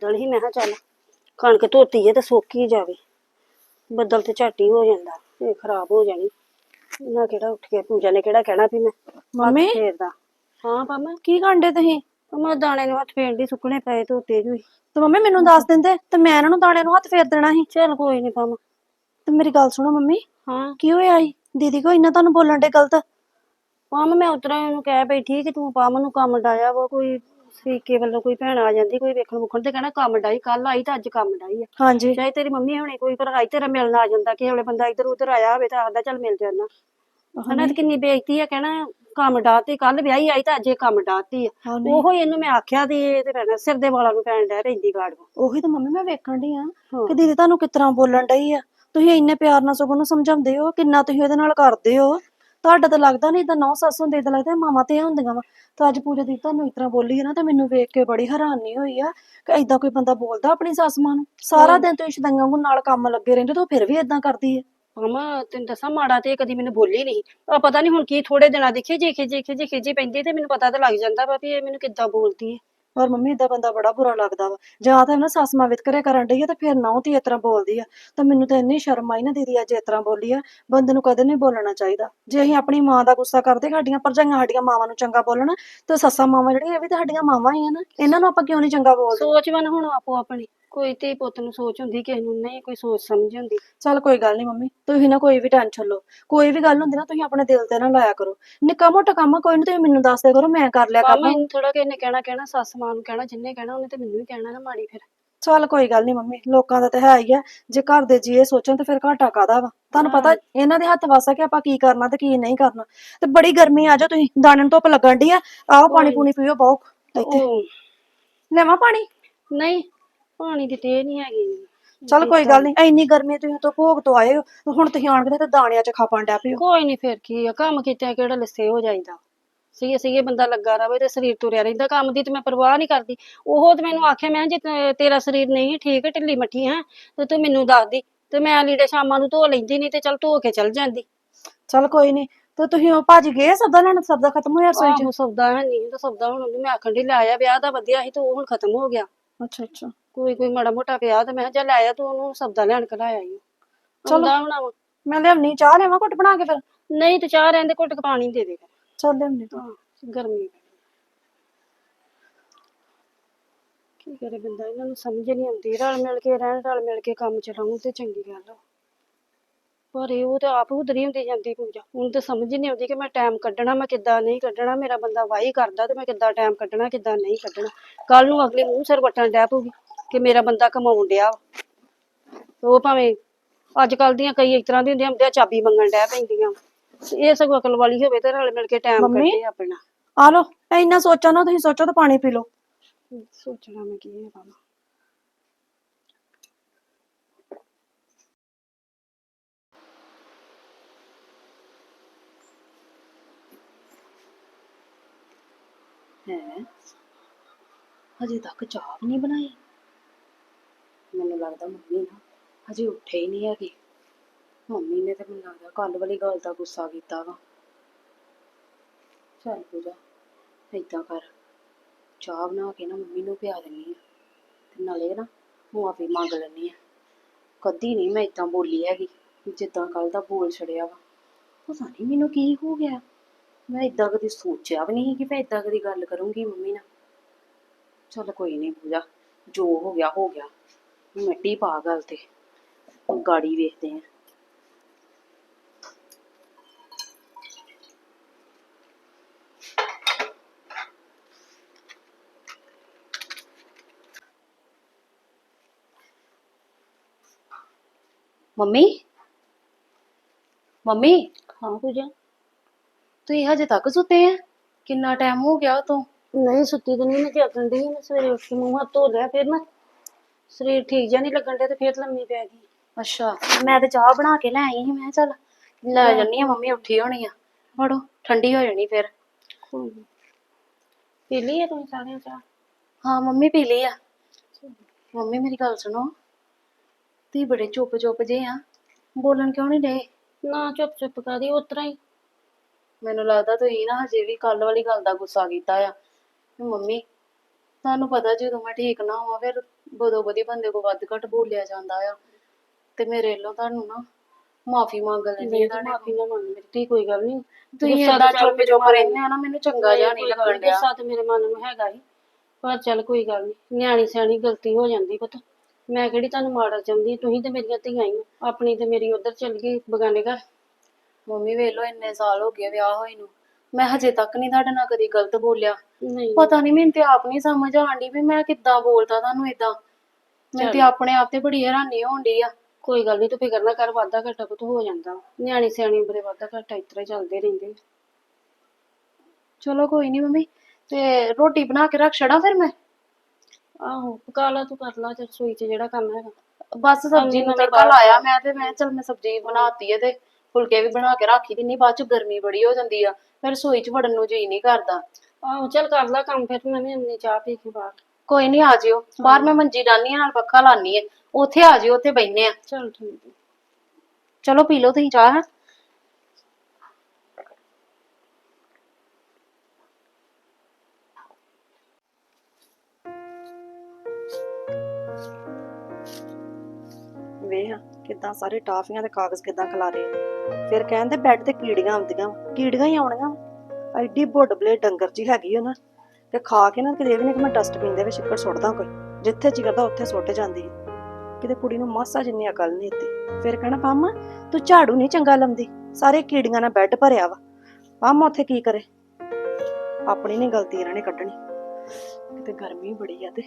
ਬੱਦਲ ਹੀ ਮੈਂ ਕਿਹਾ ਚੱਲ ਕਣਕ ਧੋਤੀ ਹੈ ਤੇ ਸੁੱਕ ਹੀ ਜਾਵੇ। ਬੱਦਲ ਤੇ ਝਾਟੀ ਹੋ ਜਾਂਦਾ ਇਹ ਖਰਾਬ ਹੋ ਜਾਣੀ। ਇਹਨਾਂ ਕਿਹੜਾ ਉੱਠ ਕੇ ਪੂਜਾ ਨੇ ਕਿਹੜਾ ਕਹਿਣਾ ਵੀ ਮੈਂ ਮੰਮੀ? ਫੇਰਦਾ। ਹਾਂ ਪਾਮਾ ਕੀ ਕਾਂਡੇ ਤੁਸੀਂ? ਮੈਂ ਦਾਣੇ ਨੂੰ ਹੱਥ ਫੇਰਦੀ ਸੁੱਕਣੇ ਪਏ ਧੋਤੇ ਜੂਈ ਤੇ ਮੰਮੀ ਮੈਨੂੰ ਦੱਸ ਦਿੰਦੇ ਤੇ ਮੈਂ ਇਹਨਾਂ ਨੂੰ ਦਾਣੇ ਨੂੰ ਹੱਥ ਫੇਰ ਦੇਣਾ ਸੀ। ਚੱਲ ਕੋਈ ਨਹੀਂ ਪਾਮਾ ਤੇ ਮੇਰੀ ਗੱਲ ਸੁਣੋ ਮੰਮੀ ਹਾਂ। ਕੀ ਹੋਇਆ ਸੀ? ਦੀਦੀ ਕੋ ਇੰਨਾ ਤੁਹਾਨੂੰ ਬੋਲਣ ਦੇ ਗਲਤ? ਪਾਮ ਮੈਂ ਉਤਰਾ ਉਹਨੂੰ ਕਹਿ ਬੈਠੀ ਕਿ ਤੂੰ ਪਾਮ ਨੂੰ ਕੰਮ ਡਾਇਆ ਵਾ ਕੋਈ ਸਰੀਕੇ ਵੱਲੋਂ ਕੋਈ ਭੈਣ ਆ ਜਾਂਦੀ ਕੋਈ ਵੇਖਣ ਵੁਖਣ ਤੇ ਕਹਿਣਾ ਕੰਮ ਡਾਈ ਕੱਲ ਆਈ ਤਾਂ ਅੱਜ ਕੰਮ ਡਾਈ ਆ। ਹਾਂਜੀ। ਚਾਹੇ ਤੇਰੀ ਮੰਮੀ ਹੁਣੇ ਕੋਈ ਭਰਾ ਤੇਰਾ ਮਿਲਣ ਆ ਜਾਂਦਾ ਕਿ ਹਲੇ ਬੰਦਾ ਇੱਧਰ ਉੱਧਰ ਆਇਆ ਹੋਵੇ ਤਾਂ ਆਖਦਾ ਚੱਲ ਮਿਲ ਜਾਣਾ ਹਨਾ ਤੇ ਕਿੰਨੀ ਬੇਇੱਜ਼ਤੀ ਆ ਕਹਿਣਾ ਕੰਮ ਡਾਤੀ ਕੱਲ ਵਿਆਹੀ ਆਈ ਤਾਂ ਅੱਜ ਇਹ ਕੰਮ ਡਾਤੀ ਆ। ਉਹੋ ਇਹਨੂੰ ਮੈਂ ਆਖਿਆ ਤੇ ਇਹ ਤੇ ਭੈਣਾ ਸਿਰ ਦੇ ਵਾਲਾਂ ਨੂੰ ਪੈਣ ਡਿਆ ਪੈਂਦੀ ਗਾੜ ਉਹੀ ਤਾਂ ਮੰਮੀ ਮੈਂ ਵੇਖਣ ਡਈ ਆ। ਕਿ ਦੀਦੀ ਤੁਹਾਨੂੰ ਕਿਸ ਤਰ੍ਹਾਂ ਬੋਲਣ ਡਈ ਆ? ਤੁਸੀਂ ਇੰਨੇ ਪਿਆਰ ਨਾਲ ਸਗੋਂ ਨੂੰ ਸਮਝਾਉਂਦੇ ਹੋ ਕਿੰਨਾ ਤੁਸੀਂ ਉਹਦੇ ਨਾਲ ਕਰਦੇ ਹੋ? ਤੁਹਾਡਾ ਤਾਂ ਲੱਗਦਾ ਨਹੀਂ ਇਦਾਂ ਨੌ ਸੱਸ ਹੁੰਦੇ ਤਾਂ ਲੱਗਦਾ ਮਾਵਾਂ ਤੇ ਹੁੰਦੀਆਂ ਵਾ। ਤਾਂ ਅੱਜ ਪੂਜਾ ਦੀ ਤੁਹਾਨੂੰ ਇਸ ਤਰ੍ਹਾਂ ਬੋਲੀ ਹੈ ਨਾ ਤੇ ਮੈਨੂੰ ਵੇਖ ਕੇ ਬੜੀ ਹੈਰਾਨੀ ਹੋਈ ਆ ਕਿ ਇਦਾਂ ਕੋਈ ਬੰਦਾ ਬੋਲਦਾ ਆਪਣੀ ਸੱਸ ਮਾਂ ਨੂੰ। ਸਾਰਾ ਦਿਨ ਤੁਸੀਂ ਸ਼ਦੰਗਾਂ ਨੂੰ ਨਾਲ ਕੰਮ ਲੱਗੇ ਰਹਿੰਦੇ ਤੇ ਉਹ ਫਿਰ ਵੀ ਇਦਾਂ ਕਰਦੀ ਹੈ। ਮਾਮਾ ਤੈਨੂੰ ਦੱਸਾਂ ਮਾੜਾ ਤੇ ਇਹ ਕਦੀ ਮੈਨੂੰ ਬੋਲੀ ਨਹੀਂ। ਆ ਪਤਾ ਨਹੀਂ ਹੁਣ ਕੀ ਥੋੜੇ ਦਿਨਾਂ ਦੇ ਖਿਜੇ ਖਿਜੇ ਖਿਜੇ ਖਿਜੇ ਪੈਂਦੀ ਤੇ ਮੈਨੂੰ ਪਤਾ ਤਾਂ ਲੱਗ ਜਾਂਦਾ ਵਾ ਵੀ ਇਹ ਮੈਨੂੰ ਕਿੱਦਾਂ ਬੋਲਦੀ ਹੈ। ਪਰ ਮੰਮੀ ਇਦਾਂ ਬੰਦਾ ਬੜਾ ਬੁਰਾ ਲੱਗਦਾ ਵਾ। ਜਾਂ ਤਾਂ ਨਾ ਸੱਸ ਮਾਂ ਵਿਤਕਰੇ ਕਰਨ ਡਈ ਆ ਤੇ ਫਿਰ ਨੌ ਤੇ ਇਸ ਤਰ੍ਹਾਂ ਬੋਲਦੀ ਆ। ਤਾਂ ਮੈਨੂੰ ਤਾਂ ਇੰਨੀ ਸ਼ਰਮ ਆਈ ਨਾ ਦੀਦੀ, ਅੱਜ ਇਸ ਤਰ੍ਹਾਂ ਬੋਲੀ ਆ। ਬੰਦੇ ਨੂੰ ਕਦੇ ਨਹੀਂ ਬੋਲਣਾ ਚਾਹੀਦਾ। ਜੇ ਅਸੀਂ ਆਪਣੀ ਮਾਂ ਦਾ ਗੁੱਸਾ ਕਰਦੇ, ਸਾਡੀਆਂ ਭਰਜਾਈਆਂ ਸਾਡੀਆਂ ਮਾਵਾਂ ਨੂੰ ਚੰਗਾ ਬੋਲਣ, ਤੇ ਸੱਸਾਂ ਮਾਵਾਂ ਜਿਹੜੀਆਂ, ਇਹ ਵੀ ਤਾਂ ਸਾਡੀਆਂ ਮਾਵਾਂ ਹੀ ਆ ਨਾ। ਇਹਨਾਂ ਨੂੰ ਆਪਾਂ ਕਿਉਂ ਨਹੀਂ ਚੰਗਾ ਬੋਲਦੇ? ਸੋਚ ਵਨ ਹੁਣ ਆਪੋ ਆਪਣੀ ਕੋਈ ਤੇ ਪੁੱਤ ਨੂੰ ਸੋਚ ਹੁੰਦੀ ਕਿਸੇ ਨੂੰ ਨਹੀਂ ਕੋਈ ਸੋਚ ਸਮਝ ਹੁੰਦੀ। ਚੱਲ ਕੋਈ ਗੱਲ ਨਹੀਂ ਮੰਮੀ ਤੁਸੀਂ ਨਾ ਕੋਈ ਵੀ ਟੈਨਸ਼ਨ ਲਓ। ਕੋਈ ਵੀ ਗੱਲ ਹੁੰਦੀ ਨਾ ਤੁਸੀਂ ਆਪਣੇ ਦਿਲ ਤੇ ਨਾ ਲਾਇਆ ਕਰੋ। ਨਿੱਕਾ ਮੋਟਾ ਕੰਮ ਆ, ਕੋਈ ਨਹੀਂ ਤੁਸੀਂ ਮੈਨੂੰ ਦੱਸ ਦਿਆ ਕਰੋ ਮੈਂ ਕਰ ਲਿਆ ਕੰਮ। ਥੋੜਾ ਕਿਸੇ ਨੇ ਕਹਿਣਾ ਕਹਿਣਾ ਸੱਸ ਮਾਂ ਨੂੰ ਕਹਿਣਾ ਜਿੰਨੇ ਕਹਿਣਾ ਉਹਨੇ ਤੇ ਮੈਨੂੰ ਵੀ ਕਹਿਣਾ ਨਾ ਮਾੜੀ ਫਿਰ। ਚੱਲ ਕੋਈ ਗੱਲ ਨਹੀਂ ਮੰਮੀ ਲੋਕਾਂ ਦਾ ਤਾਂ ਹੈ ਹੀ ਆ। ਜੇ ਘਰ ਦੇ ਜੀ ਇਹ ਸੋਚਣ ਤੇ ਫਿਰ ਘਾਟਾ ਕਾਦਾ ਵਾ? ਤੁਹਾਨੂੰ ਪਤਾ ਇਹਨਾਂ ਦੇ ਹੱਥ ਵਾਸਾ ਕਿ ਆਪਾਂ ਕੀ ਕਰਨਾ ਤੇ ਕੀ ਨਹੀਂ ਕਰਨਾ। ਤੇ ਬੜੀ ਗਰਮੀ ਆ ਜਾ ਤੁਸੀਂ ਦਾਣੇ ਨੂੰ ਧੁੱਪ ਲੱਗਣ ਡਈ ਆ। ਆਓ ਪਾਣੀ ਪੂਣੀ ਪੀਓ ਬਹੁਤ ਇੱਥੇ। ਉਹ ਲੈਵਾਂ ਪਾਣੀ? ਨਹੀਂ ਪਾਣੀ ਦੀ ਤੇ ਨਹੀਂ ਹੈਗੀ ਚੱਲ ਕੋਈ ਗੱਲ ਨਹੀਂ ਇੰਨੀ ਗਰਮੀ ਤੁਸੀਂ ਤੋਂ ਭੋਗ ਤੋਂ ਆਏ ਹੋ ਹੁਣ ਤੁਸੀਂ ਆਣ ਕੇ ਤੇ ਦਾਣਿਆਂ 'ਚ ਖਾਪਾਂ ਡੈ ਪਿਓ। ਕੋਈ ਨਹੀਂ ਫਿਰ ਕੀ ਆ ਕੰਮ ਕੀਤਾ ਕਿਹੜਾ ਲਿੱਸੇ ਹੋ ਜਾਈਦਾ। ਸੀਗੇ ਸੀਗੇ ਬੰਦਾ ਲੱਗਾ ਰਵੇ ਤੇ ਸਰੀਰ ਤੁਰਿਆ ਰਹਿੰਦਾ ਕੰਮ ਦੀ ਤੇ ਮੈਂ ਪਰਵਾਹ ਨਹੀਂ ਕਰਦੀ। ਉਹ ਤੇ ਮੈਨੂੰ ਆਖਿਆ ਮੈਂ ਕਿਹਾ ਜੇ ਤੇ- ਤੇਰਾ ਸਰੀਰ ਨਹੀਂ ਠੀਕ ਢਿੱਲੀ ਮੱਠੀ ਹੈ ਤੇ ਤੂੰ ਮੈਨੂੰ ਦੱਸਦੀ ਤੇ ਮੈਂ ਲੀੜੇ ਸ਼ਾਮਾਂ ਨੂੰ ਧੋ ਲੈਂਦੀ ਨਹੀਂ ਤੇ ਚੱਲ ਧੋ ਕੇ ਚੱਲ ਜਾਂਦੀ। ਚੱਲ ਕੋਈ ਨਹੀਂ ਤੇ ਤੁਸੀਂ ਉਹ ਭੱਜ ਗਏ ਸਬਦਾ ਲੈਣ ਸਬਦਾ ਖਤਮ ਹੋਇਆ ਰਸੋਈ 'ਚ? ਆਹੋ ਸੌਦਾ ਹੈ ਨਹੀਂ ਤਾਂ ਸੌਦਾ ਹੁਣ ਵੀ ਮੈਂ ਆਖਣ ਦੀ ਲਾਇਆ ਵਿਆਹ ਦਾ ਵਧੀਆ ਸੀ ਤੇ ਉਹ ਹੁਣ ਖਤਮ ਹੋ ਗਿਆ। ਅੱਛਾ ਅੱਛਾ। ਕੋਈ ਕੋਈ ਮਾੜਾ ਮੋਟਾ ਪਿਆ ਤੇ ਮੈਂ ਕਿਹਾ ਚੱਲ ਆਇਆ ਤੂੰ ਉਹਨੂੰ ਸੌਦਾ ਲੈਣ ਕਲਾਇਆ ਈ ਚਲੋ। ਹੁਣ ਵਾ। ਮੈਂ ਲਿਆਉਣੀ ਚਾਹ ਲਿਆਵਾਂ ਘੁੱਟ ਬਣਾ ਕੇ ਫਿਰ? ਨਹੀਂ ਤੇ ਚਾਹ ਰਹਿੰਦੇ ਘੁੱਟ ਕੇ ਪਾਣੀ ਦੇ ਦੇ। ਚੱਲ ਲਿਆਉਣੀ ਤੂੰ। ਹਾਂ ਗਰਮੀ। ਕੀ ਕਰੇ ਬੰਦਾ ਇਹਨਾਂ ਨੂੰ ਸਮਝ ਨਹੀਂ ਆਉਂਦੀ। ਰਲ ਮਿਲ ਕੇ ਰਹਿਣ ਰਲ ਮਿਲ ਕੇ ਕੰਮ ਚਲਾਉਣ ਤੇ ਚੰਗੀ ਗੱਲ ਆ। ਪਰ ਇਹ ਉਹ ਤੇ ਆਪ ਉਧਰੀ ਹੁੰਦੀ ਜਾਂਦੀ ਪੂਜਾ। ਹੁਣ ਤੇ ਸਮਝ ਨਹੀਂ ਆਉਂਦੀ ਕਿ ਮੈਂ ਟਾਈਮ ਕੱਢਣਾ ਮੈਂ ਕਿੱਦਾਂ ਨਹੀਂ ਕੱਢਣਾ। ਮੇਰਾ ਬੰਦਾ ਵਾਹੀ ਕਰਦਾ ਤੇ ਮੈਂ ਕਿੱਦਾਂ ਟਾਈਮ ਕੱਢਣਾ ਕਿੱਦਾਂ ਨਹੀਂ ਕੱਢਣਾ। ਕੱਲ ਨੂੰ ਅਗਲੇ ਮੂੰਹ ਸਿਰ ਵੱਟਣ ਡੈ ਪਊਗੀ। ਕਿ ਮੇਰਾ ਬੰਦਾ ਕਮਾਉਣ ਡਿਆ ਵਾ। ਉਹ ਭਾਵੇਂ ਅੱਜ ਕੱਲ ਦੀਆਂ ਕਈ ਇਸ ਤਰ੍ਹਾਂ ਦੀਆਂ ਹੁੰਦੀਆਂ ਹੁੰਦੀਆਂ ਚਾਬੀ ਮੰਗਣ ਡੈ ਪੈਂਦੀਆਂ। ਤੇ ਇਹ ਸਗੋਂ ਅਕਲ ਵਾਲੀ ਹੋਵੇ ਤੇ ਰਲ ਮਿਲ ਕੇ ਟਾਈਮ ਮੰਮੀ? ਕੱਢੇ ਆਪਣਾ। ਆ ਲੋ ਇੰਨਾ ਸੋਚਾਂ ਨਾ ਤੁਸੀਂ ਸੋਚੋ ਤਾਂ ਪਾਣੀ ਪੀ ਲਓ। ਸੋਚਣਾ ਮੈਂ ਕੀ ਹੈ ਬਾਬਾ। ਹੈ? ਹਜੇ ਤੱਕ ਚਾਹ ਵੀ ਨਹੀਂ ਬਣਾਈ। ਮੈਨੂੰ ਲੱਗਦਾ ਮੰਮੀ ਨਾ ਹਜੇ ਉੱਠੇ ਹੀ ਨਹੀਂ ਹੈਗੇ। ਮੰਮੀ ਨੇ ਤੇ ਮੈਨੂੰ ਲੱਗਦਾ ਕੱਲ ਵਾਲੀ ਗੱਲ ਦਾ ਗੁੱਸਾ ਕੀਤਾ ਵਾ। ਚੱਲ ਪੂਜਾ, ਏਦਾਂ ਕਰ। ਚਾਹ ਬਣਾ ਕੇ ਨਾ ਮੰਮੀ ਨੂੰ ਪਿਆ ਦਿੰਨੀ ਆ ਤੇ ਨਾਲੇ ਨਾ ਮੁਆਫੀ ਮੰਗ ਲੈਣੀ ਆ ਕਦੀ ਨਹੀਂ ਮੈਂ ਏਦਾਂ ਬੋਲੀ ਹੈਗੀ, ਜਿੱਦਾਂ ਕੱਲ ਦਾ ਬੋਲ ਛੜਿਆ ਵਾ। ਪਤਾ ਨਹੀਂ ਮੈਨੂੰ ਕੀ ਹੋ ਗਿਆ। ਮੈਂ ਏਦਾਂ ਕਦੀ ਸੋਚਿਆ ਵੀ ਨਹੀਂ ਕਿ ਮੈਂ ਏਦਾਂ ਕਦੀ ਗੱਲ ਕਰੂੰਗੀ ਮੰਮੀ ਨਾਲ। ਚੱਲ ਕੋਈ ਨਹੀਂ ਪੂਜਾ, ਜੋ ਹੋ ਗਿਆ ਹੋ ਗਿਆ। ਮਿੱਟੀ ਪਾ ਗੱਲ ਤੇ ਹੁਣ ਗਾੜੀ ਵੇਖਦੇ ਆ ਮੰਮੀ ਮੰਮੀ ਹਾਂ ਪੂਜਾ ਤੁਸੀਂ ਹਜੇ ਤੱਕ ਸੁੱਤੇ ਆ ਕਿੰਨਾ ਟਾਈਮ ਹੋ ਗਿਆ ਤੋਂ ਨਹੀਂ ਸੁੱਤੀ ਤਾਂ ਨਹੀਂ ਮੈਂ ਜਾਗਣ ਦੀ ਮੈਂ ਸਵੇਰੇ ਉੱਠ ਕੇ ਮੂੰਹ ਹੱਥ ਧੋ ਲਿਆ ਫਿਰ ਨਾ ਸਰੀਰ ਠੀਕ ਜਿਹਾ ਨਹੀਂ ਲੱਗਣ ਡਿਆ ਤੇ ਫਿਰ ਲੰਮੀ ਪੈ ਗਈ। ਅੱਛਾ ਮੈਂ ਤੇ ਚਾਹ ਬਣਾ ਕੇ ਲੈ ਆਈ ਸੀ ਮੈਂ ਕਿਹਾ ਚੱਲ ਲੈ ਜੰਨੀ ਆ ਮੰਮੀ ਉੱਠੀ ਹੋਣੀ ਆ। ਫੜੋ ਠੰਡੀ ਹੋ ਜਾਣੀ ਫਿਰ। ਪੀ ਲਈ ਤੁਸੀਂ ਸਾਰਿਆਂ ਚਾਹ? ਹਾਂ ਮੰਮੀ ਪੀ ਲਈ ਆ। ਮੰਮੀ ਮੇਰੀ ਗੱਲ ਸੁਣੋ। ਤੁਸੀਂ ਬੜੇ ਚੁੱਪ ਚੁੱਪ ਜੇ ਆ। ਬੋਲਣ ਕਿਉਂ ਨਹੀਂ ਡੇ ਨਾ ਚੁੱਪ ਚੁੱਪ ਕਰਦੀ ਉਤਰਾ ਹੀ। ਮੈਨੂੰ ਲੱਗਦਾ ਤੁਸੀਂ ਨਾ ਹਜੇ ਵੀ ਕੱਲ ਵਾਲੀ ਗੱਲ ਦਾ ਗੁੱਸਾ ਕੀਤਾ ਆ। ਮੰਮੀ ਤੁਹਾਨੂੰ ਪਤਾ ਜਦੋਂ ਮੈਂ ਠੀਕ ਨਾ ਹੋਵਾਂ ਫਿਰ ਬਦੋ ਬਦੀ ਬੰਦੇ ਕੋ ਵੱਧ ਘੱਟ ਬੋਲਿਆ ਜਾਂਦਾ ਆ। ਤੇ ਮੇਰੇ ਵੱਲੋਂ ਤੁਹਾਨੂੰ ਨਾ ਮਾਫੀ ਮੰਗ ਲੈਣੀ ਹੈ ਤੁਹਾਡੇ ਮਾਫੀ ਨਾ ਮੰਗ ਮੇਰੀ ਕੋਈ ਗੱਲ ਨਹੀਂ। ਤੁਸੀਂ ਚੱਲ ਚੁੱਪ ਚੁੱਪ ਰਹਿੰਦੇ ਆ ਨਾ ਮੈਨੂੰ ਚੰਗਾ ਜਿਹਾ ਨਹੀਂ ਲੱਗਣ ਡਿਆ। ਗੁੱਸਾ ਤੇ ਮੇਰੇ ਮਨ ਨੂੰ ਹੈਗਾ ਹੀ ਪਰ ਚੱਲ ਕੋਈ ਗੱਲ ਨਹੀਂ ਨਿਆਣੀ ਸਿਆਣੀ ਗਲਤੀ ਹੋ ਜਾਂਦੀ ਪੁੱਤ। ਮੈਂ ਕਿਹੜੀ ਤੁਹਾਨੂੰ ਮਾੜਾ ਚਾਹੁੰਦੀ ਤੁਸੀਂ ਤੇ ਮੇਰੀਆਂ ਧੀਆਂ ਹੀ। ਆਪਣੀ ਤੇ ਮੇਰੀ ਉਧਰ ਚਲ ਗਈ ਬਗਾਨੇ ਘਰ। ਮੰਮੀ ਵੇਖ ਲਓ ਇੰਨੇ ਸਾਲ ਹੋ ਗਏ ਵਿਆਹ ਹੋਏ ਨੂੰ। ਮੈਂ ਹਜੇ ਤੱਕ ਨਹੀਂ ਤੁਹਾਡੇ ਨਾਲ ਕਦੀ ਗਲਤ ਬੋਲਿਆ। ਨਹੀਂ। ਪਤਾ ਨਹੀਂ ਮੈਨੂੰ ਤੇ ਆਪ ਨਹੀਂ ਸਮਝ ਆਉਂਦੀ ਵੀ ਮੈਂ ਕਿੱਦਾਂ ਬੋਲਦਾ ਤੁਹਾਨੂੰ ਇਦਾਂ ਮੈਨੂੰ ਤੇ ਆਪਣੇ ਆਪ ਤੇ ਬੜੀ ਹੈਰਾਨੀ ਹੋਣ ਆ। ਕੋਈ ਗੱਲ ਨਹੀਂ ਤੂੰ ਫਿਕਰ ਨਾ ਕਰ ਵਾਧਾ ਘਾਟਾ ਪੁੱਤ ਹੋ ਜਾਂਦਾ। ਨਿਆਣੀ ਸਿਆਣੀ ਬਰੇ ਵਾਧਾ ਘਾਟਾ ਹੀ ਚੱਲਦੇ ਰਹਿੰਦੇ। ਚਲੋ ਕੋਈ ਨਹੀਂ ਮੰਮੀ ਤੇ ਰੋਟੀ ਬਣਾ ਕੇ ਰੱਖ ਛੜਾ ਫਿਰ ਮੈਂ? ਆਹੋ ਪਕਾ ਲਾ ਤੂੰ ਕਰ ਲਾ ਤੇ ਰਸੋਈ 'ਚ ਜਿਹੜਾ ਕੰਮ ਹੈਗਾ। ਬਸ ਸਬਜ਼ੀ ਨੂੰ ਤੜਕਾ ਲਾਇਆ ਮੈਂ ਤੇ ਮੈਂ ਚਲ ਮੈਂ ਸਬਜ਼ੀ ਬਣਾਤੀ ਹੈ ਤੇ ਫੁਲਕੇ ਵੀ ਬਣਾ ਕੇ ਰੱਖੀ ਦਿੰਨੀ ਬਾਅਦ ਚ ਗਰਮੀ ਬੜੀ ਹੋ ਜਾਂਦੀ ਆ। ਫਿਰ ਰਸੋਈ ਚ ਵੜਨ ਨੂੰ ਜੀ ਨਹੀਂ ਕਰਦਾ। ਆਹੋ ਚੱਲ ਕਰ ਲਾ ਕੰਮ ਫਿਰ ਮੈਂ ਵੀ ਅੰਨੀ ਚਾਹ ਪੀ ਕੇ ਬਾਹਰ। ਕੋਈ ਨਹੀਂ ਆ ਜਿਓ ਬਾਹਰ ਮੈਂ ਮੰਜੀ ਡਾਨੀ ਨਾਲ ਪੱਖਾ ਲਾਨੀ ਹੈ ਉੱਥੇ ਆ ਜਿਓ ਉੱਥੇ ਬੈਠਨੇ ਆ। ਚੱਲ ਠੀਕ ਹੈ ਚਲੋ ਪੀ ਲਓ ਤੁਸੀਂ ਚਾਹ ਵੇਖ ਕਿਦਾਂ ਸਾਰੇ ਟਾਫੀਆਂ ਦੇ ਕਾਗਜ਼ ਕਿਦਾਂ ਖਿਲਾਰੇ ਆ। ਫਿਰ ਕਹਿੰਦੇ ਬੈੱਡ ਤੇ ਕੀੜੀਆਂ ਆਉਂਦੀਆਂ ਵਾਂ। ਕੀੜੀਆਂ ਹੀ ਆਉਣੀਆਂ। ਐਡੀ ਬੁੱਢ ਬਲੇ ਡੰਗਰ ਜੀ ਹੈਗੀ ਉਹ ਨਾ, ਤੇ ਖਾ ਕੇ ਨਾ ਕਿਤੇ ਵੀ ਨਹੀਂ ਕਿ ਮੈਂ ਡਸਟਬਿਨ ਦੇ ਵਿੱਚ ਛਿੱਕੜ ਸੁੱਟਦਾ ਕੋਈ, ਜਿੱਥੇ ਜੀ ਕਰਦਾ ਉੱਥੇ ਸੁੱਟ ਜਾਂਦੀ ਹੈ ਕਿਤੇ ਕੁੜੀ ਨੂੰ ਮਾਸਾ ਜਿੰਨੀ ਅਕਲ ਨਹੀਂ ਇੱਥੇ ਫਿਰ ਕਹਿਣਾ, ਪੰਮ, ਤੂੰ ਝਾੜੂ ਨਹੀਂ ਚੰਗਾ ਲਾਉਂਦੀ, ਸਾਰੇ ਕੀੜੀਆਂ ਨਾਲ ਬੈੱਡ ਭਰਿਆ ਵਾ। ਪੰਮ, ਉੱਥੇ ਕੀ ਕਰੇ? ਆਪਣੀ ਨਹੀਂ ਗਲਤੀ ਇਹਨਾਂ ਨੇ ਕੱਢਣੀ। ਕਿਤੇ ਗਰਮੀ ਬੜੀ ਆ ਤੇ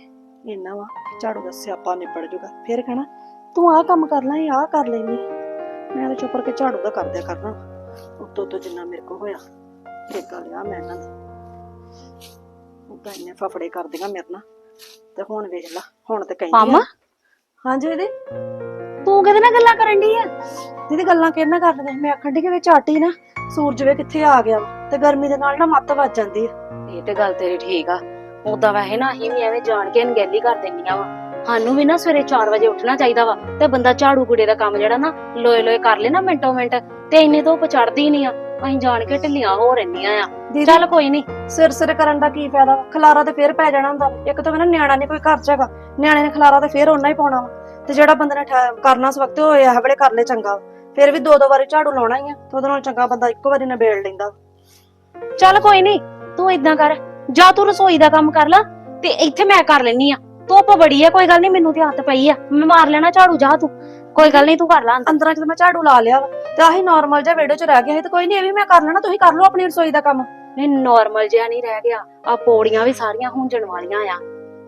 ਇੰਨਾ ਵਾ, ਝਾੜੂ ਦਾ ਸਿਆਪਾ ਨਿਬੜ ਜੂਗਾ। ਫਿਰ ਕਹਿਣਾ, ਤੂੰ ਆਹ ਕੰਮ ਕਰ ਲੈ, ਆਹ ਕਰ ਲੈਨੀ ਮੈਂ ਤਾਂ ਚੁੱਪ ਕਰਕੇ ਝਾੜੂ ਦਾ ਕਰਦਿਆ ਕਰਨਾ। ਉਤੋਂ ਤੋਂ ਜਿੰਨਾ ਮੇਰੇ ਕੋ ਹੋਇਆ ਠੇਕਾ ਲਿਆ ਮੈਂ ਇਹਨਾਂ ਦਾ ਉਦਾਂ ਇੰਨੇ ਫਫੜੇ ਕਰਦੀਆਂ ਮੇਰੇ ਨਾਲ। ਤੇ ਹੁਣ ਵੇਖ ਲਾ ਹੁਣ ਤੇ ਕਹਿੰਦੀ? ਆ। ਹਾਂਜੀ ਦੀਦੀ ਤੂੰ ਕਿਹਦੇ ਨਾਲ ਗੱਲਾਂ ਕਰਨ ਡਈ ਆ? ਦੀਦੀ ਗੱਲਾਂ ਕਿਹਨਾਂ ਕਰਦੀਆਂ ਮੈਂ ਆਖਣ ਦੀ ਕਿ ਵਿੱਚ ਆਟੀ ਨਾ ਸੂਰਜ ਵੇ ਕਿੱਥੇ ਆ ਗਿਆ ਵਾ। ਤੇ ਗਰਮੀ ਦੇ ਨਾਲ ਨਾ ਮੱਤ ਵੱਜ ਜਾਂਦੀ ਆ। ਇਹ ਤੇ ਗੱਲ ਤੇਰੀ ਠੀਕ ਆ। ਉਦਾਂ ਵੈਸੇ ਨਾ ਅਸੀਂ ਵੀ ਐਵੇਂ ਜਾਣ ਕੇ ਅਣਗਹਿਲੀ ਕਰ ਦਿੰਦੀਆਂ ਵਾ। ਸਾਨੂੰ ਵੀ ਨਾ ਸਵੇਰੇ 4 ਵਜੇ ਉੱਠਣਾ ਚਾਹੀਦਾ ਵਾ ਤੇ ਬੰਦਾ ਝਾੜੂ ਗੁੜੇ ਦਾ ਕੰਮ ਜਿਹੜਾ ਨਾ ਲੋਏ ਲੋਏ ਕਰ ਲੇ ਨਾ ਮਿੰਟੋ ਮਿੰਟ ਤੇ ਇੰਨੇ ਤੋਂ ਚੜਦੀ ਨਹੀਂ ਆ ਅਸੀਂ ਜਾਣ ਕੇ ਢਿੱਲੀਆਂ ਹੋ ਰਹਿੰਦੀਆਂ ਆ ਚੱਲ ਕੋਈ ਨਹੀਂ ਸਿਰ ਸਿਰ ਕਰਨ ਦਾ ਕੀ ਫਾਇਦਾ? ਖਲਾਰਾ ਤੇ ਫੇਰ ਪੈ ਜਾਣਾ ਹੁੰਦਾ। ਇੱਕ ਤਾਂ ਕਹਿੰਦਾ ਨਿਆਣਾ ਨਹੀਂ ਕੋਈ ਘਰ ਚ ਹੈਗਾ ਨਿਆਣੇ ਨੇ ਖਲਾਰਾ ਤੇ ਫੇਰ ਉਹਨਾਂ ਹੀ ਪਾਉਣਾ ਵਾ ਤੇ ਜਿਹੜਾ ਬੰਦੇ ਨੇ ਠਾ- ਕਰਨਾ ਉਸ ਵਕਤ ਉਹ ਇਹ ਵੇਲੇ ਕਰ ਲੈ ਚੰਗਾ। ਫੇਰ ਵੀ ਦੋ ਦੋ ਵਾਰੀ ਝਾੜੂ ਲਾਉਣਾ ਹੀ ਆ ਤੇ ਉਹਦੇ ਨਾਲ ਚੰਗਾ ਬੰਦਾ ਇੱਕੋ ਵਾਰੀ ਨਿਬੇੜ ਲੈਂਦਾ। ਚੱਲ ਕੋਈ ਨਹੀਂ ਤੂੰ ਇਦਾਂ ਕਰ ਜਾਂ ਤੂੰ ਰਸੋਈ ਦਾ ਕੰਮ ਕਰ ਲੈ ਤੇ ਇੱਥੇ ਮੈਂ ਕਰ ਲੈਣੀ ਆ ਧੁੱਪ ਬੜੀ ਆ ਕੋਈ ਗੱਲ ਨਹੀਂ ਮੈਨੂੰ ਤੇ ਹੱਥ ਪਈ ਆ। ਮੈਂ ਮਾਰ ਲੈਣਾ ਝਾੜੂ ਜਾ ਤੂੰ। ਕੋਈ ਗੱਲ ਨਹੀਂ ਤੂੰ ਕਰ ਲੈ ਅੰਦਰ। ਅੰਦਰਾਂ ਚ ਤਾਂ ਮੈਂ ਝਾੜੂ ਲਾ ਲਿਆ ਵਾ ਤੇ ਆਹੀ ਨਾਰਮਲ ਜਿਹਾ ਵੀਡੀਓ ਚ ਰਹਿ ਗਿਆ ਸੀ ਤੇ ਕੋਈ ਨਹੀਂ ਇਹ ਵੀ ਮੈਂ ਕਰ ਲੈਣਾ ਤੁਸੀਂ ਕਰ ਲਓ ਆਪਣੀ ਰਸੋਈ ਦਾ ਕੰਮ। ਨਹੀਂ ਨਾਰਮਲ ਜਿਹਾ ਨਹੀਂ ਰਹਿ ਗਿਆ। ਆ ਪੌੜੀਆਂ ਵੀ ਸਾਰੀਆਂ ਹੁੰਜਣ ਵਾਲੀਆਂ ਆ।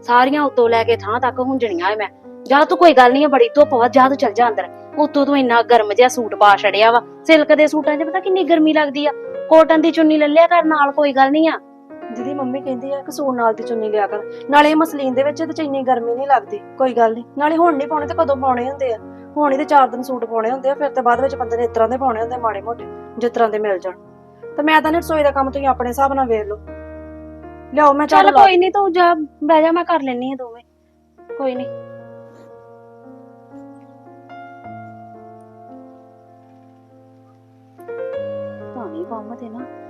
ਸਾਰੀਆਂ ਉੱਤੋਂ ਲੈ ਕੇ ਥਾਂ ਤੱਕ ਹੁੰਜਣੀਆਂ ਐ ਮੈਂ। ਜਾ ਤੂੰ ਕੋਈ ਗੱਲ ਨਹੀਂ ਬੜੀ ਧੁੱਪ ਵਾ ਜਾ ਤੂੰ ਚੱਲ ਜਾ ਅੰਦਰ। ਉੱਤੋਂ ਤੂੰ ਇੰਨਾ ਗਰਮ ਜਿਹਾ ਸੂਟ ਪਾ ਛੜਿਆ ਵਾ ਸਿਲਕ ਦੇ ਸੂਟਾਂ 'ਚ ਪਤਾ ਕਿੰਨੀ ਗਰਮੀ ਲੱਗਦੀ ਆ। ਕੋਟਨ ਦੀ ਚੁੰਨੀ ਲੈ ਲਿਆ ਕਰ ਨਾਲ ਕੋਈ ਗੱਲ ਨਹੀਂ ਆ। ਜਿਹਦੀ ਮੰਮੀ ਕਹਿੰਦੀ ਆ ਕਿ ਸੂਟ ਨਾਲ ਦੀ ਚੁੰਨੀ ਲਿਆ ਕਰ। ਨਾਲੇ ਇਹ ਮਸਲੀਨ ਦੇ ਵਿੱਚ ਤੇ ਚ ਇੰਨੀ ਗਰਮੀ ਨਹੀਂ ਲੱਗਦੀ। ਕੋਈ ਗੱਲ ਨਹੀਂ। ਨਾਲੇ ਹੁਣ ਨਹੀਂ ਪਾਉਣੇ ਤੇ ਕਦੋਂ ਪਾਉਣੇ ਹੁੰਦੇ ਆ? ਹੁਣ ਹੀ ਤੇ ਚਾਰ ਦਿਨ ਸੂਟ ਪਾਉਣੇ ਹੁੰਦੇ ਆ ਫਿਰ ਤੇ ਬਾਅਦ ਵਿੱਚ ਬੰਦੇ ਨੇ ਇਸ ਤਰ੍ਹਾਂ ਦੇ ਪਾਉਣੇ ਹੁੰਦੇ ਮਾੜੇ ਮੋਟੇ ਜਿਸ ਤਰ੍ਹਾਂ ਦੇ ਮਿਲ ਜਾਣ। ਤੇ ਮੈਂ ਤਾਂ ਨਹੀਂ ਰਸੋਈ ਦਾ ਕੰਮ ਤੁਸੀਂ ਆਪਣੇ ਹਿਸਾਬ ਨਾਲ ਵੇਖ ਲਓ। ਲਿਆਓ ਮੈਂ ਚੱਲ ਲਾ ਕੋਈ ਨਹੀਂ ਤੂੰ ਜਾ ਬਹਿ ਜਾ ਮੈਂ ਕਰ ਲੈਣੀ ਆ ਦੋਵੇਂ। ਕੋਈ ਨਹੀਂ। ਪਾਣੀ ਤੇ ਨਾ।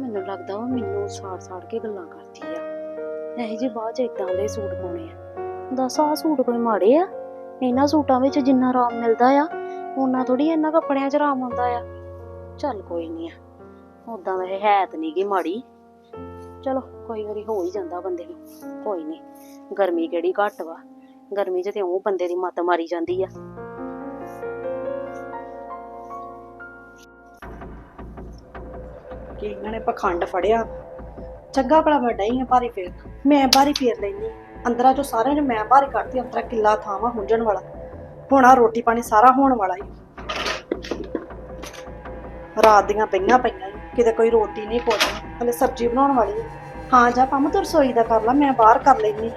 ਮੈਨੂੰ ਲੱਗਦਾ ਵਾ ਮੈਨੂੰ ਸਾੜ ਸਾੜ ਕੇ ਗੱਲਾਂ ਕਰਦੀ ਆ। ਇਹ ਜੀ ਬਾਅਦ ਚ ਇਦਾਂ ਦੇ ਸੂਟ ਪਾਉਣੇ ਆ। ਦੱਸ ਆਹ ਸੂਟ ਕੋਈ ਮਾੜੇ ਆ? ਇਹਨਾਂ ਸੂਟਾਂ ਵਿੱਚ ਜਿੰਨਾ ਆਰਾਮ ਮਿਲਦਾ ਆ ਉਹਨਾਂ ਥੋੜੀ ਇਹਨਾਂ ਕੱਪੜਿਆਂ 'ਚ ਆਰਾਮ ਆਉਂਦਾ ਆ। ਚੱਲ ਕੋਈ ਨਹੀਂ ਆ। ਉਦਾਂ ਵੈਸੇ ਹੈ ਤਾਂ ਨਹੀਂ ਗੀ ਮਾੜੀ। ਚਲੋ, ਕੋਈ ਵਾਰੀ ਹੋ ਹੀ ਜਾਂਦਾ ਬੰਦੇ ਨੂੰ। ਕੋਈ ਨਹੀਂ ਗਰਮੀ ਕਿਹੜੀ ਘੱਟ ਵਾ। ਗਰਮੀ 'ਚ ਤੇ ਉਹ ਬੰਦੇ ਦੀ ਮੱਤ ਮਾਰੀ ਜਾਂਦੀ ਆ। ਕਿ ਇਹਨਾਂ ਨੇ ਪਖੰਡ ਫੜਿਆ। ਚੰਗਾ ਭਲਾ ਵੱਡਾ ਹੀ ਆ ਭਾਰੀ ਫੇਰ। ਮੈਂ ਭਾਰੀ ਫੇਰ ਲੈਣੀ ਅੰਦਰਾਂ ਚੋਂ ਸਾਰਿਆਂ ਨੂੰ ਮੈਂ ਭਾਰੀ ਕੱਢਦੀ ਅੰਦਰਾਂ ਕਿੱਲਾ ਥਾਵਾਂ ਹੁੰਜਣ ਵਾਲਾ। ਹੁਣ ਆ ਰੋਟੀ ਪਾਣੀ ਸਾਰਾ ਹੋਣ ਵਾਲਾ ਹੀ ਰਾਤ ਦੀਆਂ ਪਈਆਂ ਪਈਆਂ ਈ। ਕਿਤੇ ਕੋਈ ਰੋਟੀ ਨਹੀਂ ਪੋਣੀ ਹਲੇ ਸਬਜ਼ੀ ਬਣਾਉਣ ਵਾਲੀ ਹਾਂ ਜਾ ਪੰਮ, ਤੂੰ ਰਸੋਈ ਦਾ ਕਰ ਲੈ, ਮੈਂ ਬਾਹਰ ਕਰ ਲੈਣੀ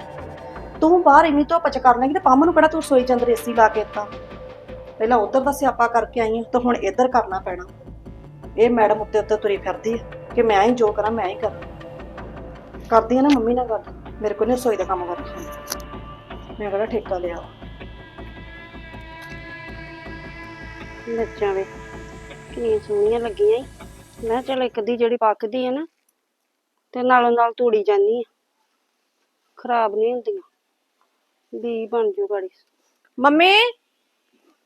ਤੂੰ ਬਾਹਰ ਇਵੇਂ ਧੁੱਪ ਚ ਕਰ ਲੈਂਗੀ ਤੇ ਪੰਮ ਨੂੰ ਕਿਹੜਾ ਤੂੰ ਰਸੋਈ ਚ ਅੰਦਰ ਏਸੀ ਲਾ ਕੇ ਦਿੱਤਾ। ਪਹਿਲਾਂ ਉਧਰ ਦਾ ਸਿਆਪਾ ਕਰਕੇ ਆਈ ਹਾਂ ਤੇ ਹੁਣ ਇੱਧਰ ਕਰਨਾ ਪੈਣਾ। ਇਹ ਮੈਡਮ ਉੱਤੇ ਉੱਤੇ ਤੁਰੀ ਫਿਰਦੀ ਹੈ ਕਿ ਮੈਂ ਹੀ ਜੋ ਕਰਾਂ ਮੈਂ ਹੀ ਕਰਾਂ। ਕਰਦੀ ਆ ਨਾ ਮੰਮੀ ਨਾਲ ਗੱਲ ਮੇਰੇ ਕੋਲ ਨਹੀਂ ਰਸੋਈ ਦਾ ਕੰਮ ਕਰਨਾ। ਮੈਂ ਕਿਹੜਾ ਠੇਕਾ ਲਿਆ ਮਿਰਚਾਂ ਵੇ ਕਿੰਨੀਆਂ ਸੋਹਣੀਆਂ ਲੱਗੀਆਂ ਈ। ਮੈਂ ਕਿਹਾ ਚੱਲ ਇੱਕ ਦੀ ਜਿਹੜੀ ਪੱਕਦੀ ਹੈ ਨਾ ਤੇ ਨਾਲੋਂ ਨਾਲ ਧੂੜੀ ਜਾਂਦੀ ਆ। ਖਰਾਬ ਨਹੀਂ ਹੁੰਦੀਆਂ। ਵੀ ਬਣ ਜੂ ਗਾੜੀ। ਮੰਮੀ?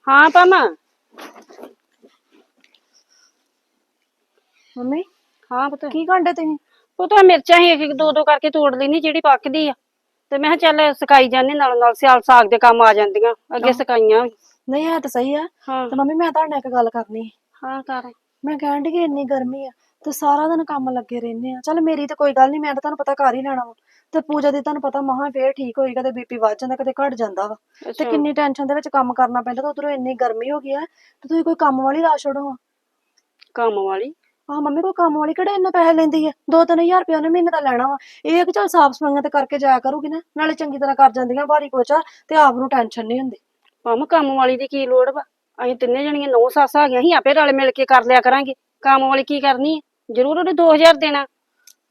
ਹਾਂ ਪਾਮਾ। ਮੰਮੀ ਹਾਂ ਪੁੱਤ। ਕੀ ਕਾਂਡੇ ਤੁਸੀਂ? ਪੁੱਤ ਆਹ ਮਿਰਚਾਂ ਹੀ ਇੱਕ ਇੱਕ ਦੋ ਦੋ ਕਰਕੇ ਤੋੜ ਲੈਣੀ ਜਿਹੜੀ ਪੱਕਦੀ ਆ। ਤੇ ਮੈਂ ਕਿਹਾ ਚੱਲ ਸਕਾਈ ਜਾਂਦੇ ਨਾਲ ਨਾਲ ਸਿਆਲ ਸਾਗ ਦੇ ਕੰਮ ਆ ਜਾਂਦੀਆਂ ਅੱਗੇ ਸਕਾਈਆਂ ਵੀ। ਨਹੀਂ ਹੈ ਤਾਂ ਸਹੀ ਆ। ਹਾਂ। ਤੇ ਮੰਮੀ ਮੈਂ ਤੁਹਾਡੇ ਨਾਲ ਇੱਕ ਗੱਲ ਕਰਨੀ ਸੀ। ਹਾਂ ਕਰ। ਮੈਂ ਕਹਿਣ ਡਈ ਕਿ ਇੰਨੀ ਗਰਮੀ ਆ ਤੇ ਸਾਰਾ ਦਿਨ ਕੰਮ ਲੱਗੇ ਰਹਿੰਦੇ ਆ। ਚਲ ਮੇਰੀ ਤਾਂ ਕੋਈ ਗੱਲ ਨਹੀਂ ਮੈਂ ਤਾਂ ਤੁਹਾਨੂੰ ਪਤਾ ਕਰ ਹੀ ਲੈਣਾ ਵਾ। ਤੇ ਪੂਜਾ ਦੀ ਤੁਹਾਨੂੰ ਪਤਾ ਮਹਾ ਫੇਰ ਠੀਕ ਹੋਈ ਕਦੇ ਬੀਪੀ ਵੱਧ ਜਾਂਦਾ ਕਦੇ ਘਟ ਜਾਂਦਾ ਵਾ। ਤੇ। ਕਿੰਨੀ ਟੈਨਸ਼ਨ ਦੇ ਵਿੱਚ ਕੰਮ ਕਰਨਾ ਪੈਂਦਾ ਤੇ ਉਧਰੋਂ ਇੰਨੀ ਗਰਮੀ ਹੋ ਗਈ ਆ ਤੇ ਤੁਸੀਂ ਕੋਈ ਕੰਮ ਵਾਲੀ ਲਾ ਛੱਡੋ। ਕੰਮ ਵਾਲੀ? ਆਹ ਮੰਮੀ ਕੋਈ ਕੰਮ ਵਾਲੀ ਕਿਹੜਾ ਇੰਨਾ ਪੈਸੇ ਲੈਂਦੀ ਆ? 2-3000 ਰੁਪਏ ਉਹਨੇ ਮਹੀਨੇ ਦਾ ਲੈਣਾ ਵਾ। ਇਹ ਆ ਕਿ ਚਲ ਸਾਫ਼ ਸਫਾਈਆਂ ਤੇ ਕਰਕੇ ਜਾਇਆ ਕਰੂਗੀ ਨਾ, ਨਾਲੇ ਚੰਗੀ ਤਰ੍ਹਾਂ ਕਰ ਜਾਂਦੀਆਂ ਭਾਰੀ ਪੋਚਾ ਤੇ ਆਪ ਨੂੰ ਟੈਨਸ਼ਨ ਨਹੀਂ ਹੁੰਦੀ। ਮਾਮਾ ਕੰਮ ਵਾਲੀ ਦੀ ਕੀ ਲੋੜ ਵਾ? ਅਸੀਂ ਤਿੰਨੇ ਜਣੀਆਂ, ਨੌ ਸੱਸ ਆ ਗਈਆਂ, ਅਸੀਂ ਆਪੇ ਰਲ ਮਿਲ ਕੇ ਕਰ ਲਿਆ ਕਰਾਂਗੇ। ਕੰਮ ਵਾਲੀ ਕੀ ਕਰਨੀ ਹੈ ਜ਼ਰੂਰ ਉਹਨੇ 2000 ਦੇਣਾ।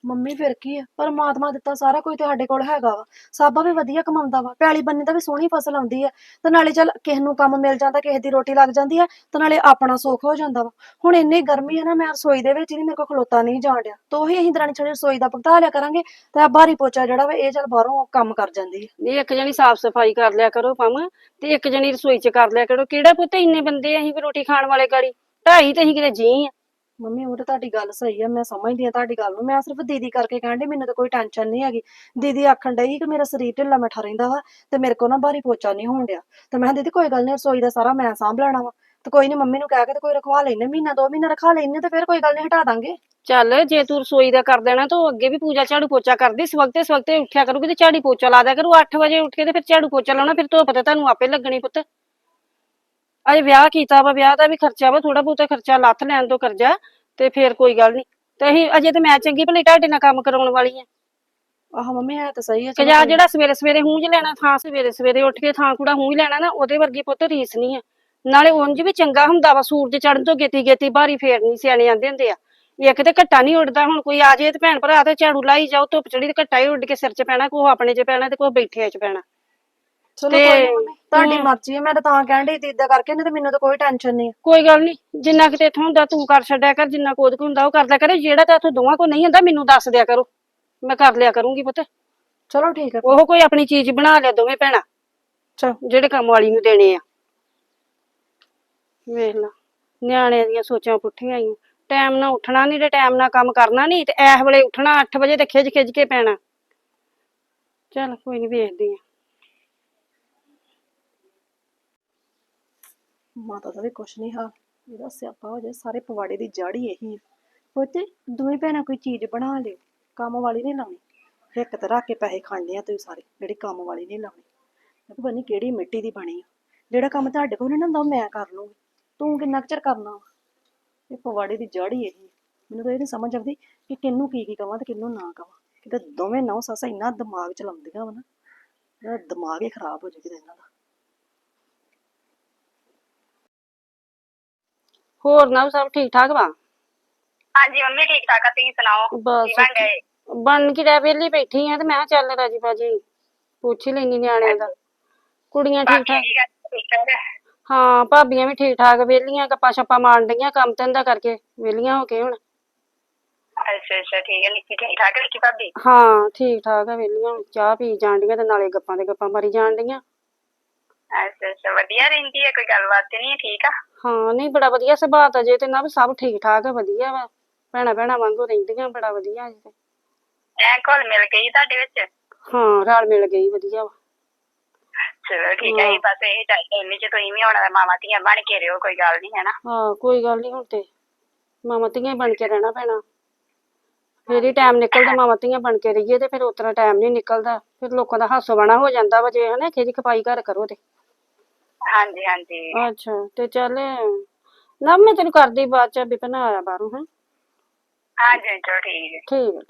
ਮੰਮੀ ਫਿਰ ਕੀ ਆ? ਪਰਮਾਤਮਾ ਦਿੱਤਾ ਸਾਰਾ ਕੁਝ ਤੇ ਸਾਡੇ ਕੋਲ ਹੈਗਾ ਵਾ। ਸਾਬਾ ਵੀ ਵਧੀਆ ਕਮਾਉਂਦਾ ਵਾ। ਪੈਲੀ ਬੰਨੇ ਦਾ ਵੀ ਸੋਹਣੀ ਫਸਲ ਆਉਂਦੀ ਆ। ਤੇ ਨਾਲੇ ਚੱਲ ਕਿਸੇ ਨੂੰ ਕੰਮ ਮਿਲ ਜਾਂਦਾ, ਕਿਸੇ ਦੀ ਰੋਟੀ ਲੱਗ ਜਾਂਦੀ ਆ, ਤੇ ਨਾਲੇ ਆਪਣਾ ਸੁੱਖ ਹੋ ਜਾਂਦਾ ਵਾ। ਹੁਣ ਇੰਨੀ ਗਰਮੀ ਆ ਨਾ, ਮੈਂ ਰਸੋਈ ਦੇ ਵਿੱਚ ਹੀ ਮੇਰੇ ਕੋਲ ਖਲੋਤਾ ਨਹੀਂ ਜਾਣ ਡਿਆ। ਤੇ ਉਹੀ ਅਸੀਂ ਦਰਾਣੀ ਛੜੀ ਰਸੋਈ ਦਾ ਭਗਤਾ ਲਿਆ ਕਰਾਂਗੇ, ਤੇ ਆ ਬਾਰੀ ਪੋਚਾ ਜਿਹੜਾ ਵਾ, ਇਹ ਚੱਲ ਬਾਹਰੋਂ ਕੰਮ ਕਰ ਜਾਂਦੀ ਆ। ਨਹੀਂ, ਇੱਕ ਜਣੀ ਸਾਫ਼ ਸਫ਼ਾਈ ਕਰ ਲਿਆ ਕਰੋ ਪਾਮ ਤੇ ਇੱਕ ਜਣੀ ਰਸੋਈ 'ਚ ਕਰ ਲਿਆ ਕਰੋ। ਕਿਹੜਾ ਪੁੱਤ ਇੰਨੇ ਬੰਦੇ ਅਸੀਂ ਵੀ ਰੋਟੀ ਖਾਣ ਵਾਲੇ ਗਾੜੀ? ਢਾਈ ਤੇ ਅਸੀਂ ਕਿਤੇ ਜੀ ਆ। ਮੰਮੀ, ਉਹ ਤਾਂ ਤੁਹਾਡੀ ਗੱਲ ਸਹੀ ਆ, ਮੈਂ ਸਮਝਦੀ ਆ ਤੁਹਾਡੀ ਗੱਲ ਨੂੰ। ਮੈਂ ਸਿਰਫ ਦੀਦੀ ਕਰਕੇ ਕਹਿੰਦੀ ਮੈਨੂੰ ਤਾਂ ਕੋਈ ਟੈਨਸ਼ਨ ਨਹੀਂ ਹੈਗੀ। ਦੀਦੀ ਆਖਣ ਡਈ ਕਿ ਮੇਰਾ ਸਰੀਰ ਢਿੱਲਾ ਮੱਠਾ ਰਹਿੰਦਾ ਵਾ ਤੇ ਮੇਰੇ ਕੋਲ ਨਾ ਬਾਰੀ ਪੋਚਾ ਨਹੀਂ ਹੋਣ ਡਿਆ। ਤੇ ਮੈਂ ਕਿਹਾ, ਦੀਦੀ ਕੋਈ ਗੱਲ ਨਹੀਂ, ਰਸੋਈ ਦਾ ਸਾਰਾ ਮੈਂ ਸਾਂਭ ਲੈਣਾ ਵਾ। ਤੇ ਕੋਈ ਨਹੀਂ, ਮੰਮੀ ਨੂੰ ਕਹਿ ਕੇ ਤੇ ਕੋਈ ਰਖਵਾ ਲੈਨੇ ਮਹੀਨਾ, ਦੋ ਮਹੀਨਾ ਰਖਾ ਲੈਨੇ ਤੇ ਫਿਰ ਕੋਈ ਗੱਲ ਨਹੀਂ, ਹਟਾ ਦਾਂਗੇ। ਚੱਲ, ਜੇ ਤੂੰ ਰਸੋਈ ਦਾ ਕਰ ਦੇਣਾ, ਤਾਂ ਉਹ ਅੱਗੇ ਵੀ ਪੂਜਾ ਝਾੜੂ ਪੋਚਾ ਕਰਦੀ, ਸਵਖਤੇ ਸਵਖਤੇ ਉੱਠਿਆ ਕਰੂਗੀ ਤੇ ਝਾੜੀ ਪੋਚਾ ਲਾ ਦਿਆ ਕਰੂ। 8 ਵਜੇ ਉੱਠ ਕੇ ਤੇ ਫਿਰ ਝਾੜੂ ਪੋਚਾ ਲਾਉਣਾ, ਫਿਰ ਧੁੱਪ ਤੇ ਤੁਹਾਨੂੰ ਆਪੇ ਲੱਗਣੀ ਪੁੱਤ। ਅਜੇ ਵਿਆਹ ਕੀਤਾ ਵਾ ਵਿਆਹ ਦਾ ਵੀ ਖਰਚਾ ਵਾ ਥੋੜਾ ਬਹੁਤਾ ਖਰਚਾ ਲੱਥ ਲੈਣ ਤੋਂ ਕਰਜ਼ਾ ਤੇ ਫਿਰ ਕੋਈ ਗੱਲ ਨਹੀਂ ਤੇ ਅਸੀਂ ਅਜੇ ਤੇ ਮੈਂ ਚੰਗੀ ਭਲੀ ਤੁਹਾਡੇ ਨਾਲ ਕੰਮ ਕਰਾਉਣ ਵਾਲੀ ਆ। ਆਹ ਮੰਮੀ ਹੈ ਤਾਂ ਸਹੀ ਆ ਕਿ ਜਾਂ ਜਿਹੜਾ ਸਵੇਰੇ ਸਵੇਰੇ ਹੂੰਜ ਲੈਣਾ ਥਾਂ ਸਵੇਰੇ ਸਵੇਰੇ ਉੱਠ ਕੇ ਥਾਂ ਕੂੜਾ ਹੂੰਜ ਲੈਣਾ ਨਾ ਉਹਦੇ ਵਰਗੀ ਪੁੱਤ ਰੀਸ ਨਹੀਂ ਆ। ਨਾਲੇ ਉਂਝ ਵੀ ਚੰਗਾ ਹੁੰਦਾ ਵਾ ਸੂਰਜ ਚੜ੍ਹਨ ਤੋਂ ਗੇਤੀ ਗੇਤੀ ਬਾਰੀ ਫੇਰਨੀ ਸਿਆਣੇ ਆਂਦੇ ਹੁੰਦੇ ਆ। ਇੱਕ ਤੇ ਘੱਟਾ ਨਹੀਂ ਉੱਡਦਾ ਹੁਣ ਕੋਈ ਆ ਜੇ ਤੇ ਭੈਣ ਭਰਾ ਤੇ ਝਾੜੂ ਲਾਈ ਜਾਓ ਧੁੱਪ ਚੜੀ ਤੇ ਘੱਟਾ ਹੀ ਉੱਡ ਕੇ ਸਿਰ 'ਚ ਪੈਣਾ ਕੋ ਆਪਣੇ 'ਚ ਪੈਣਾ ਤੇ ਕੋ ਬੈਠੇ 'ਚ ਪੈਣਾ। ਚਲੋ ਤੇ ਕੋਈ ਨੀ ਮੰਮੀ ਤੁਹਾਡੀ ਹਮ। ਮਰਜ਼ੀ ਹੈ ਮੈਂ ਤਾਂ ਤਾਂ ਕਹਿਣ ਡਈ ਦੀਦੀ ਦਾ ਕਰਕੇ ਨਹੀਂ ਤੇ ਮੈਨੂੰ ਤਾਂ ਕੋਈ ਟੈਨਸ਼ਨ ਨਹੀਂ ਕੋਈ ਗੱਲ ਨਹੀਂ ਜਿੰਨਾ ਕਿਤੇ ਇੱਥੋਂ ਹੁੰਦਾ ਤੂੰ ਕਰ ਛੱਡਿਆ ਕਰ ਜਿੰਨਾ ਕੋਦ ਕੋ ਹੁੰਦਾ ਉਹ ਕਰਦਾ ਕਰੇ ਜਿਹੜਾ ਤਾਂ ਇੱਥੋਂ ਦੋਵਾਂ ਕੋ ਨਹੀਂ ਹੁੰਦਾ ਮੈਨੂੰ ਦੱਸ ਦਿਆ ਕਰੋ ਮੈਂ ਕਰ ਲਿਆ ਕਰੂੰਗੀ ਪੁੱਤ। ਚਲੋ ਠੀਕ ਹੈ। ਉਹ ਕੋਈ ਆਪਣੀ ਚੀਜ਼ ਬਣਾ ਲਿਆ ਦੋਵੇਂ ਭੈਣਾਂ ਚਲ। ਜਿਹੜੇ ਕੰਮ ਵਾਲੀ ਨੂੰ ਦੇਣੇ ਆ। ਵੇਖ ਲਾ ਨਿਆਣਿਆਂ ਦੀਆਂ ਸੋਚਾਂ ਪੁੱਠੀਆਂ ਆਈਆਂ। ਟਾਈਮ ਨਾਲ ਉੱਠਣਾ ਨਹੀਂ ਤੇ ਟਾਈਮ ਨਾਲ ਕੰਮ ਕਰਨਾ ਨਹੀਂ ਤੇ ਇਸ ਵੇਲੇ ਉੱਠਣਾ 8 ਵਜੇ ਤੇ ਖਿੱਚ ਖਿੱਚ ਕੇ ਪੈਣਾ। ਚੱਲ ਕੋਈ ਨਹੀਂ ਵੇਖਦੀ ਆ ਮਾਤਾ ਦਾ ਵੀ ਕੁਛ ਨਹੀਂ ਹਾਲ ਇਹਦਾ ਸਿਆਪਾ ਹੋ ਜਾਏ, ਸਾਰੇ ਪਵਾੜੇ ਦੀ ਜੜ ਹੀ ਇਹੀ ਆ। ਪੁੱਤੇ ਦੋਵੇਂ ਭੈਣਾਂ ਕੋਈ ਚੀਜ਼ ਬਣਾ ਲਿਓ, ਕੰਮ ਵਾਲੀ ਨਹੀਂ ਲਾਉਣੀ। ਇੱਕ ਤੇ ਰੱਖ ਕੇ ਪੈਸੇ ਖਾਣੇ ਆ ਤੁਸੀਂ ਸਾਰੇ, ਜਿਹੜੀ ਕੰਮ ਵਾਲੀ ਨਹੀਂ ਲਾਉਣੀ। ਮੈਂ ਕਿਹਾ ਬਣੀ ਕਿਹੜੀ ਮਿੱਟੀ ਦੀ ਬਣੀ ਆ। ਜਿਹੜਾ ਕੰਮ ਤੁਹਾਡੇ ਕੋਲ ਨਹੀਂ ਨਾ ਹੁੰਦਾ, ਉਹ ਮੈਂ ਕਰ ਲੂੰਗੀ ਤੂੰ ਕਿੰਨਾ ਕੁ ਚਿਰ ਕਰਨਾ ਵਾ? ਇਹ ਪਵਾੜੇ ਦੀ ਜੜ ਹੀ ਇਹੀ ਹੈ। ਮੈਨੂੰ ਤਾਂ ਇਹ ਨਹੀਂ ਸਮਝ ਆਉਂਦੀ ਕਿ ਕਿਹਨੂੰ ਕੀ ਕੀ ਕਵਾਂ ਤੇ ਕਿਹਨੂੰ ਨਾ ਕਵਾਂ। ਕਿਤੇ ਦੋਵੇਂ ਨੌ ਸੱਸ ਇੰਨਾ ਦਿਮਾਗ ਚਲਾਉਂਦੀਆਂ ਵਾ ਨਾ, ਇਹਦਾ ਦਿਮਾਗ ਹੀ ਖਰਾਬ ਹੋ ਜਾਏ ਕਿਤੇ ਇਹਨਾਂ ਦਾ। ਹੋਰ ਨਾ ਸਭ ਠੀਕ ਠਾਕ ਵਾ? ਹਾਂਜੀ ਮੰਮੀ ਠੀਕ ਠਾਕ ਆ ਤੁਸੀਂ ਸੁਣਾਓ? ਬਸ ਬਣ ਗਏ ਬਣ ਕੇ ਰਹਿ ਵੇਲੀ ਬੈਠੀ ਆ ਤੇ ਮੈਂ ਕਿਹਾ ਚੱਲ ਰਾਜੀ ਬਾਜੀ ਪੁੱਛ ਹੀ ਲੈਣੀ ਨਿਆਣਿਆਂ ਦਾ। ਕੁੜੀਆਂ ਠੀਕ ਠਾਕ? ਹਾਂ ਭਾਬੀਆਂ ਵੀ ਠੀਕ ਠਾਕ ਵੇਲੀਆਂ ਗੱਪਾਂ ਛੱਪਾਂ ਮਾਰਨ ਡਈਆਂ ਕੰਮ ਧੰਦਾ ਕਰਕੇ ਵੇਲੀਆਂ ਹੋ ਕੇ ਹੁਣ। ਅੱਛਾ ਅੱਛਾ ਠੀਕ ਹੈ ਨਿੱਕੀ ਠੀਕ ਠਾਕ ਹੈ ਨਿੱਕੀ ਭਾਬੀ? ਹਾਂ ਠੀਕ ਠਾਕ ਆ ਵੇਲੀਆਂ ਚਾਹ ਪੀ ਜਾਣ ਡੀਆਂ ਤੇ ਨਾਲੇ ਗੱਪਾਂ ਤੇ ਗੱਪਾਂ ਮਾਰੀ ਜਾਣ ਡੀਆਂ ਅੱਛਾ ਅੱਛਾ ਵਧੀਆ ਰਹਿੰਦੀ ਹੈ ਕੋਈ ਗੱਲਬਾਤ ਤੇ ਨਹੀਂ ਠੀਕ ਆ? ਹਾਂ ਨਹੀਂ ਬੜਾ ਵਧੀਆ ਸੁਭਾਅ ਤਾਂ ਜੇ ਤੇ ਨਾ ਵੀ ਸਭ ਠੀਕ ਠਾਕ ਆ ਵਧੀਆ ਵਾ। ਭੈਣਾ ਭੈਣਾ ਵਾਂਗੂ ਰਹਿੰਦੀਆਂ ਬੜਾ ਵਧੀਆ ਜੀ ਤੇ। ਐ ਘੁਲ ਮਿਲ ਗਈ ਤੁਹਾਡੇ ਵਿੱਚ? ਹਾਂ ਰਲ ਮਿਲ ਗਈ ਵਧੀਆ ਵਾ। ਚਲੋ ਠੀਕ ਹੈ। ਜੀ ਬਸ ਇਹ ਚਾਹੀਦਾ ਇੰਨੇ ਚ ਤੁਸੀਂ ਵੀ ਹੁਣ ਮਾਮਾ ਧੀਆਂ ਬਣ ਕੇ ਰਹੋ ਕੋਈ ਗੱਲ ਨਹੀਂ ਹੈ ਨਾ ਹਾਂ ਕੋਈ ਗੱਲ ਨਹੀਂ ਹੁਣ ਤੇ। ਮਾਵਾਂ ਧੀਆਂ ਬਣ ਕੇ ਰਹਿਣਾ ਪੈਣਾ। ਫੇਰ ਹੀ ਟਾਈਮ ਨਿਕਲਦਾ ਮਾਵਾਂ ਧੀਆਂ ਬਣ ਕੇ ਰਹੀਏ ਤੇ ਫਿਰ ਉਤਰਾ ਟਾਈਮ ਨਹੀਂ ਨਿਕਲਦਾ। ਫਿਰ ਲੋਕਾਂ ਦਾ ਹਾਸੋ ਬਣਾ ਹੋ ਜਾਂਦਾ ਵਾ ਜੇ ਹਨਾ ਖਿਜ ਖਪਾਈ ਘਰ ਕਰੋ ਤੇ। ਹਾਂਜੀ ਹਾਂਜੀ। ਅੱਛਾ ਤੇ ਚੱਲ ਨਾ ਮੈਂ ਤੈਨੂੰ ਕਰਦੀ ਬਾਅਦ ਚ ਬਿਪਨ ਆਇਆ ਬਾਹਰੋਂ ਹਾਂ। ਹਾਂਜੀ ਚਲੋ ਠੀਕ ਹੈ। ਠੀਕ ਹੈ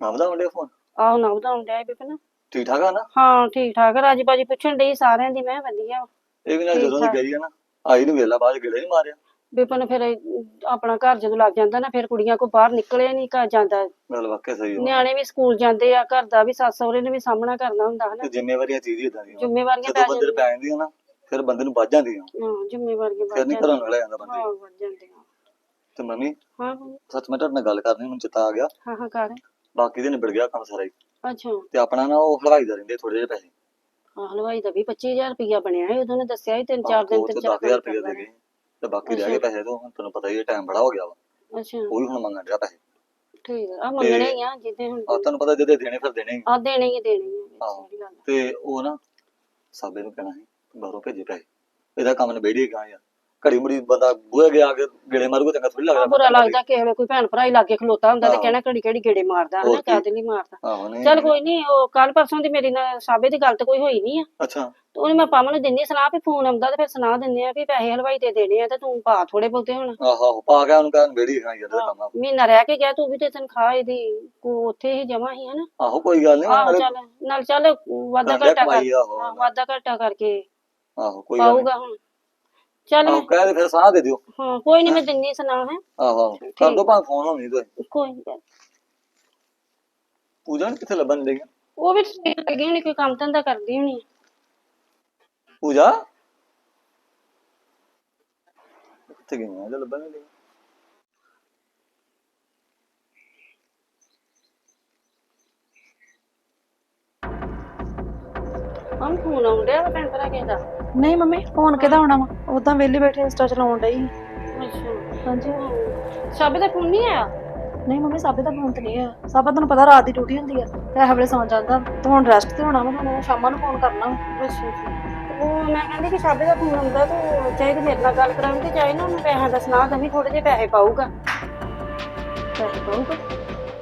ਮਾਮਲਾ ਹੁੰਦੇ ਫੋਨ? ਆਹੋ ਨਾ ਵਧਾਉਣ ਡਿਆ ਬਿਪਨ ਠੀਕ ਠਾਕ ਆ ਨਾ? ਹਾਂ ਠੀਕ ਠਾਕ ਰਾਜੀ ਬਾਜੀ ਪੁੱਛਣ ਡਈ ਸਾਰਿਆਂ ਦੀ ਮੈਂ ਵਧੀਆ। ਇਹ ਵੀ ਨਾ ਠੀਕ ਜਦੋਂ ਦੀ ਠਾਕ। ਗਈ ਆ ਨਾ ਆਈ ਨੂੰ ਵੇਲਾ ਬਾਅਦ ਗੇੜੇ ਨਹੀਂ ਮਾਰਿਆ। ਬਿਪਨ ਫਿਰ ਆਪਣਾ ਘਰ ਜਦੋਂ ਲੱਗ ਜਾਂਦਾ ਨਾ ਫਿਰ ਕੁੜੀਆਂ ਕੋ ਬਾਹਰ ਨਿਕਲਿਆ ਨਹੀਂ ਘਰ ਜਾਂਦਾ। ਗੱਲ ਵਾਕਿਆ ਸਹੀ ਆ। ਨਿਆਣੇ ਵੀ ਸਕੂਲ ਜਾਂਦੇ ਆ ਘਰ ਦਾ ਵੀ ਸੱਸ ਸਹੁਰੇ ਨੇ ਵੀ ਸਾਹਮਣਾ ਕਰਨਾ ਹੁੰਦਾ ਹਨਾ। ਤੇ ਜ਼ਿੰਮੇਵਾਰੀਆਂ ਚੀਜ਼ ਹੀ ਇਦਾਂ ਦੀਆਂ। ਜ਼ਿੰਮੇਵਾਰੀਆਂ ਪੈ ਜਦੋਂ ਬੰਦੇ ਨੂੰ ਜਾਂਦੀਆਂ। ਪੈ ਜਾਂਦੀਆਂ ਨਾ ਫਿਰ ਬੰਦੇ ਨੂੰ ਵੱਜ ਜਾਂਦੀਆਂ। ਹਾਂ ਜ਼ਿੰਮੇਵਾਰੀਆਂ ਫਿਰ ਵੱਧ ਨਹੀਂ ਜਾਂਦੀਆਂ ਘਰੋਂ ਨਿਕਲਿਆ ਜਾਂਦਾ ਬੰਦੇ। ਹਾਂ ਵੱਧ ਜਾਂਦੀਆਂ। ਤੇ ਮੰਮੀ ਹਾਂ ਹਾਂ, ਸੱਚ ਮੈਂ ਤੁਹਾਡੇ ਨਾਲ ਗੱਲ ਕਰਨੀ ਮੈਨੂੰ ਚਿੱਤਾ ਆ ਗਿਆ। ਹਾਂ ਹਾਂ ਕਰ। ਬਾਕੀ ਦੇ ਨਿਬੜ ਗਿਆ ਕੰਮ ਸਾਰਾ ਹੀ। ਅੱਛਾ। ਤੇ ਆਪਣਾ ਨਾ ਉਹ ਹਲਵਾਈ ਦਾ ਰਹਿੰਦੇ ਥੋੜੇ ਜਿਹੇ ਪੈਸੇ। ਆ ਹਲਵਾਈ ਦਾ ਵੀ 25000 ਰੁਪਇਆ ਬਣਿਆ ਉਦੋਂ ਨੇ ਦੱਸਿਆ ਸੀ ਤਿੰਨ ਚਾਰ ਦਿਨ ਉਹ ਤਿੰਨ ਤੇ ਚਾਰ 10000 ਰੁਪਏ ਦੇ ਗਏ। ਤੇ ਬਾਕੀ ਰਹਿ ਗਏ ਪੈਸੇ ਤੋਂ ਹੁਣ ਤੈਨੂੰ ਪਤਾ ਹੀ ਹੈ ਟਾਈਮ ਬੜਾ ਹੋ ਗਿਆ ਵਾ ਅੱਛਾ ਉਹ ਵੀ ਹੁਣ ਮੰਗਣ ਡਿਆ ਪੈਸੇ ਠੀਕ ਆ ਆਹ ਮੰਗਣੇ ਹੀ ਆ ਜਿੱਦੇ ਹੁਣ ਆ ਤੈਨੂੰ ਪਤਾ ਜਿਹਦੇ ਦੇਣੇ ਫਿਰ ਦੇਣੇ ਹੀ। ਆ ਦੇਣੇ ਹੀ ਦੇਣੇ ਹੀ ਆ, ਆਹੋ। ਗੱਲ। ਤੇ ਉਹ ਨਾ ਸਾਬੇ ਨੂੰ ਕਹਿਣਾ ਸੀ ਬਾਹਰੋਂ ਭੇਜੇ ਪੈਸੇ ਇਹਦਾ ਕੰਮ ਨਿਬੇੜੀ ਗਾ ਯਾਰ ਘੜੀ ਮੁੜੀ ਬੰਦਾ ਬੂਹੇ ਗਿਆ ਕੇ ਗੇੜੇ ਮਾਰੂਗਾ ਚੰਗਾ ਥੋੜੀ ਲੱਗਦਾ ਬੁਰਾ ਲੱਗਦਾ ਕਿਸੇ ਵੇਲੇ ਕੋਈ ਭੈਣ ਭਰਾ ਹੀ ਲਾਗੇ ਖਲੋਤਾ ਹੁੰਦਾ ਤੇ। ਕਹਿਣਾ ਘੜੀ ਘੜੀ ਗੇੜੇ ਮਾਰਦਾ ਹਨਾ। ਕਾਹਦੇ ਲਈ ਮਾਰਦਾ। ਨਹੀਂ ਚੱਲ ਕੋਈ ਨਹੀਂ ਉਹ ਕੱਲ ਪਰਸੋਂ ਦੀ ਮੇਰੀ ਨਾਲ ਸਾਬੇ ਦੀ ਗੱਲ ਤੇ ਕੋਈ ਹੋਈ ਨਹੀਂ ਆ। ਅੱਛਾ। ਤੇ ਉਹਨੇ ਮੈਂ ਪਾਮਾ ਨੂੰ ਦਿੰਨੀ ਸਲਾਹ ਵੀ ਫੋਨ ਆਉਂਦਾ ਤੇ ਫਿਰ ਸੁਣਾ ਦਿੰਦੇ ਆ ਵੀ ਪੈਸੇ ਹਲਵਾਈ ਤੇ ਦੇਣੇ ਆ ਤੇ ਤੂੰ ਪਾ ਥੋੜੇ ਬਹੁਤੇ ਹੁਣ। ਆਹੋ ਪਾ ਗਿਆ ਉਹਨੂੰ ਕਹਿ ਨਿਬੇੜੀ ਗਾ ਯਾਰ ਇਹਦਾ ਕੰਮ ਆ। ਮਹੀਨਾ ਰਹਿ ਕੇ ਗਿਆ ਤੂੰ ਵੀ ਤੇ ਤਨਖਾਹ ਇਹਦੀ ਕੋ ਉੱਥੇ ਹੀ ਜਮਾ ਹੀ ਹਨਾ। ਆਹੋ ਕੋਈ ਗੱਲ ਨਹੀਂ ਚੱਲ ਨਾਲ ਚੱਲ ਲਿਆ ਘਾਟਾ ਕਰ ਵਾਧਾ ਘਾਟਾ ਕਰਕੇ ਆਹੋ ਕੋਈ ਗੱਲ ਪਾਊਗਾ ਹੁਣ। ਚੱਲ ਆਹੋ ਕਹਿ ਦੇ ਫਿਰ ਸਾਹ ਦੇ ਦਿਓ। ਹਾਂ ਕੋਈ ਨਹੀਂ ਮੈਂ ਦਿੰਨੀ ਸੁਣਾ ਹੈ। ਆਹੋ ਆਹੋ। ਕਰ ਦੋ ਭਾਂ ਫੋਨ ਹੋਣੀ ਤੇ। ਕੋਈ ਨੀ। ਪੂਜਾ ਨੂੰ ਕਿੱਥੇ ਲੱਭਣ ਦੇਗੀ ਉਹ ਵੀ ਠੀਕ ਲੱਗੀ ਹੋਣੀ ਕੋਈ ਕੰਮ ਧੰਦਾ ਕਰਦੀ ਹੋਣੀ ਪੂਜਾ? ਕਿੱਥੇ ਗਈ ਮੈਂ ਲੱਭਣ ਨਹੀਂ ਡਈ। ਹਮ ਫੋਨ ਆਉਂਦਿਆ ਵਾ ਭੈਣ ਭਰਾ ਕਿਸੇ ਦਾ ਨਹੀਂ ਮੰਮੀ ਫੋਨ ਕਿਹਦਾ ਆਉਣਾ ਵਾ? ਉਦਾਂ ਵਿਹਲੇ ਬੈਠੇ ਇੰਸਟਾ ਚਲਾਉਣ ਡਈ ਅੱਛਾ। ਹਾਂਜੀ। ਸ਼ਾਬੇ ਦਾ ਫੋਨ ਨਹੀਂ ਆਇਆ? ਨਹੀਂ ਮੰਮੀ ਸਾਬੇ ਦਾ ਫੋਨ ਤੇ ਨਹੀਂ ਆ ਸਾਬਾ ਤੁਹਾਨੂੰ ਪਤਾ ਰਾਤ ਦੀ ਡਿਊਟੀ ਹੁੰਦੀ ਆ। ਤੇ ਇਹ ਵੇਲੇ ਸੌਂ ਜਾਂਦਾ। ਤੇ ਹੁਣ ਰੈਸਟ ਤੇ ਹੋਣਾ ਵਾ ਉਹਨੇ ਸ਼ਾਮਾਂ ਨੂੰ ਫੋਨ ਕਰਨਾ ਵਾ। ਤੇ ਉਹ ਮੈਂ ਕਹਿੰਦੀ ਕਿ ਸ਼ਾਬੇ ਦਾ ਫੋਨ ਆਉਂਦਾ ਤੂੰ ਚਾਹੇ ਤੇ ਮੇਰੇ ਨਾਲ ਗੱਲ ਕਰਾਂਗੇ ਤੇ ਚਾਹੇ ਨਾ ਉਹਨੂੰ ਪੈਸਿਆਂ ਦਾ ਸੁਣਾ ਦਵੀਂ ਥੋੜੇ ਜਿਹੇ ਪੈਸੇ ਪਾਊਗਾ। ਪੈਸੇ ਪਾਊਗਾ?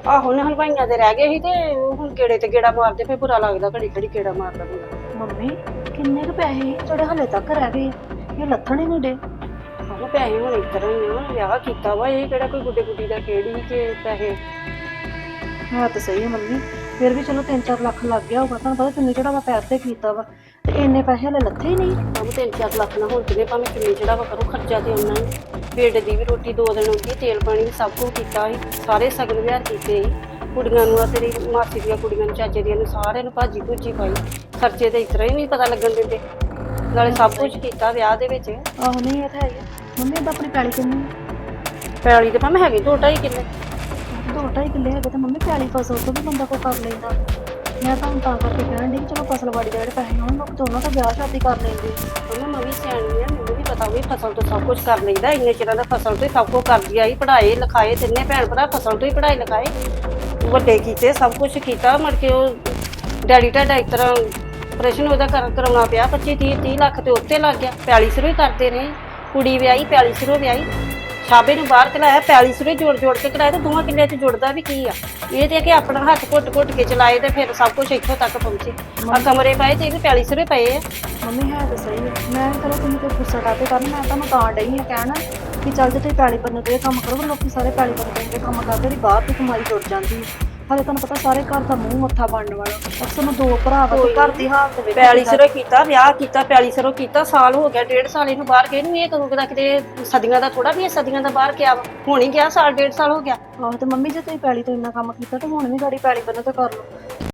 ਆਹੋ ਨੇ ਹਲਵਾਈਆਂ ਦੇ ਰਹਿ ਗਏ ਸੀ ਤੇ ਉਹ ਹੁਣ ਗੇੜੇ ਤੇ ਗੇੜਾ ਮਾਰਦੇ ਫੇ ਬੁਰਾ ਲੱਗਦਾ ਘੜੀ ਘੜੀ ਗੇੜਾ ਮਾਰਦਾ ਮੰਮੀ ਕਿੰਨੇ ਕੁ ਪੈਸੇ ਜਿਹੜੇ ਹਲੇ ਤੱਕ ਰਹਿ ਗਏ? ਇਹ ਲੱਥਣ ਹੀ ਨਹੀਂ ਡੇ। ਆਹੋ ਪੈਸੇ ਹੁਣ ਇਸ ਤਰ੍ਹਾਂ ਹੀ ਆ ਵਿਆਹ ਕੀਤਾ ਵਾ ਇਹ ਕਿਹੜਾ ਕੋਈ ਗੁੱਡੇ ਗੁੱਡੀ ਦਾ ਖੇਡ ਸੀ ਕਿ ਪੈਸੇ? ਹੈ ਤਾਂ ਸਹੀ ਹੈ ਮੰਮੀ। ਫਿਰ ਵੀ ਚਲੋ 3-4 ਲੱਖ ਲੱਗ ਗਿਆ ਹੋਊਗਾ ਤੁਹਾਨੂੰ ਪਤਾ ਕਿੰਨੇ ਜਿਹੜਾ ਵਾ ਤੇ ਕੀਤਾ ਵਾ। ਤੇ ਇੰਨੇ ਪੈਸੇ ਹਲੇ ਲੱਥੇ ਹੀ ਨਹੀਂ। ਤਿੰਨ ਚਾਰ ਲੱਖ ਨਾਲ ਹੁਣ ਭਾਵੇਂ ਕਿੰਨੇ ਜਿਹੜਾ ਵਾ ਕਰੋ ਖਰਚਾ ਤੇ ਉਹਨਾਂ ਨੇ ਬੇਟੇ ਦੀ ਵੀ ਰੋਟੀ ਦੋ ਦਿਨ ਹੁੰਦੀ ਤੇਲ ਪਾਣੀ ਵੀ ਸਭ ਕੁਝ ਕੀਤਾ ਸੀ ਸਾਰੇ ਸਗਨ ਵਿਹਾਰ ਕੀਤੇ ਸੀ। ਕੁੜੀਆਂ ਨੂੰ ਆ ਤੇਰੀ ਮਾਸੀ ਦੀਆਂ ਕੁੜੀਆਂ ਨੂੰ ਚਾਚੇ ਦੀਆਂ ਨੂੰ ਸਾਰਿਆਂ ਨੂੰ ਭਾਜੀ ਭੂਜੀ ਪਾਈ। ਖਰਚੇ ਤੇ ਇਤਰਾ ਹੀ ਨਹੀਂ ਪਤਾ ਲੱਗਣ ਦਿੰਦੇ। ਨਾਲੇ ਸਭ ਕੁਝ ਕੀਤਾ ਵਿਆਹ ਦੇ ਵਿੱਚ। ਆਹੋ ਨਹੀਂ ਇਹ ਤਾਂ ਹੈ। ਮੰਮੀ ਇਹਦਾ ਆਪਣੀ ਪੈਲੀ ਕਿੰਨੀ? ਪੈਲੀ ਤੇ ਭਾਵੇਂ ਹੈਗੀ ਦੋ ਢਾਈ ਕਿੱਲੇ। ਦੋ ਢਾਈ ਕਿੱਲੇ ਹੈਗੇ ਤੇ ਮੰਮੀ ਪੈਲੀ ਫਸਲ ਤੋਂ ਵੀ ਬੰਦਾ ਕੋ ਕਰ ਲੈਂਦਾ। ਮੈਂ ਤਾਂ ਤਾਂ ਕਰਕੇ ਕਹਿਣ ਡਈ ਚਲੋ ਫਸਲ ਵਾੜੀ ਦੇ ਜਿਹੜੇ ਪੈਸੇ ਹੋਣ ਲੋਕ ਦੋਨੋਂ ਤਾਂ ਵਿਆਹ ਸ਼ਾਦੀ ਕਰ ਲੈਂਦੇ। ਉਹਨਾਂ ਮੈਂ ਵੀ ਸਿਆਣੀ ਆ ਮੈਨੂੰ ਵੀ ਪਤਾ ਵੀ ਫਸਲ ਤੋਂ ਸਭ ਕੁਝ ਕਰ ਲਈਦਾ ਇੰਨੇ ਚਿਰਾਂ ਦਾ ਫਸਲ ਤੋਂ ਹੀ ਸਭ ਕੁਝ ਕਰਦੀ ਆਈ ਪੜ੍ਹਾਏ ਲਿਖਾਏ ਤਿੰਨੇ ਭੈਣ ਭਰਾ ਫਸਲ ਤੋਂ ਹੀ ਪੜ੍ਹਾਈ ਲਿਖਾਏ। ਵੱਡੇ ਕੀਤੇ ਸਭ ਕੁਝ ਕੀਤਾ ਮੁੜ ਕੇ ਉਹ ਡੈਡੀ ਤੁਹਾਡਾ ਇਸ ਤਰ੍ਹਾਂ ਆਪਰੇਸ਼ਨ ਉਹਦਾ ਕਰ ਕਰਾਉਣਾ ਪਿਆ 25 30 30 ਲੱਖ ਤੇ ਉੱਤੇ ਲੱਗ ਗਿਆ 40 ਸਿਰੋਂ ਹੀ ਕਰਦੇ ਰਹੇ ਕੁੜੀ ਵਿਆਹੀ 40 ਸਿਰੋਂ ਵਿਆਹੀ ਛਾਬੇ ਨੂੰ ਬਾਹਰ ਕਲਾਇਆ 40 ਸਿਰੋਂ ਜੋੜ ਜੋੜ ਕੇ ਕਰਾਇਆ ਤੇ ਦੋਵਾਂ ਕਿੱਲਿਆਂ 'ਚ ਜੁੜਦਾ ਵੀ ਕੀ ਆ? ਇਹ ਤੇ ਕਿ ਆਪਣਾ ਹੱਥ ਘੁੱਟ ਘੁੱਟ ਕੇ ਚਲਾਏ ਤੇ ਫਿਰ ਸਭ ਕੁਝ ਇੱਥੋਂ ਤੱਕ ਪਹੁੰਚੇ। ਆ ਕਮਰੇ ਪਾਏ ਤੇ ਇਹ ਵੀ 40 ਸਿਰੋਂ ਪਏ ਆ। ਮੰਮੀ ਹੈ ਤਾਂ ਸਹੀ ਮੈਂ ਚਲੋ ਤੁਸੀਂ ਤੇ ਗੁੱਸਾ ਕਰਦੇ ਕਰਨ ਮੈਂ ਤੁਹਾਨੂੰ ਤਾਂ ਡਈ ਹਾਂ ਕਹਿਣਾ। ਕਿ ਚੱਲ ਜੇ ਤੁਸੀਂ ਪੈਲੀ ਬੰਨੇ ਤੇ ਇਹ ਕੰਮ ਕਰੋ ਲੋਕੀ ਸਾਰੇ ਪੈਲੀ ਬੰਨੇ ਦੇ ਕੰਮ ਕਰਦੇ ਜਿਹੜੀ ਬਾਹਰ ਦੀ ਕਮਾਈ ਜੁੜ ਜਾਂਦੀ ਹਾਲੇ ਤੁਹਾਨੂੰ ਪਤਾ ਸਾਰੇ ਘਰ ਦਾ ਮੂੰਹ ਮੱਥਾ ਬਣਨ ਵਾਲਾ। ਅਕਸਰ ਨੂੰ ਦੋ ਭਰਾ ਵਾ ਤੇ ਘਰ ਦੀ ਹਾਲਤ ਵੇਖ ਪਿਆਲੀ ਸਿਰੋਂ ਕੀਤਾ ਵਿਆਹ ਕੀਤਾ ਪਿਆਲੀ ਸਿਰੋਂ ਕੀਤਾ ਸਾਲ ਹੋ ਗਿਆ ਡੇਢ ਸਾਲ ਇਹਨੂੰ ਬਾਹਰ ਗਏ ਨੂੰ ਇਹ ਕਦੋਂ ਕਿਦਾ ਕਿਤੇ ਸਦੀਆਂ ਦਾ ਥੋੜਾ ਵੀ ਇਹ ਸਦੀਆਂ ਦਾ ਬਾਹਰ ਗਿਆ ਵਾ। ਹੁਣ ਹੀ ਗਿਆ ਸਾਲ ਡੇਢ ਸਾਲ ਹੋ ਗਿਆ। ਆਹੋ ਤੇ ਮੰਮੀ ਜੇ ਤੁਸੀਂ ਪੈਲੀ ਤੋਂ ਇੰਨਾ ਕੰਮ ਕੀਤਾ ਤੇ ਹੁਣ ਵੀ ਗਾੜੀ ਪੈਲੀ ਬੰਨੇ ਤੇ ਕਰ ਲਓ।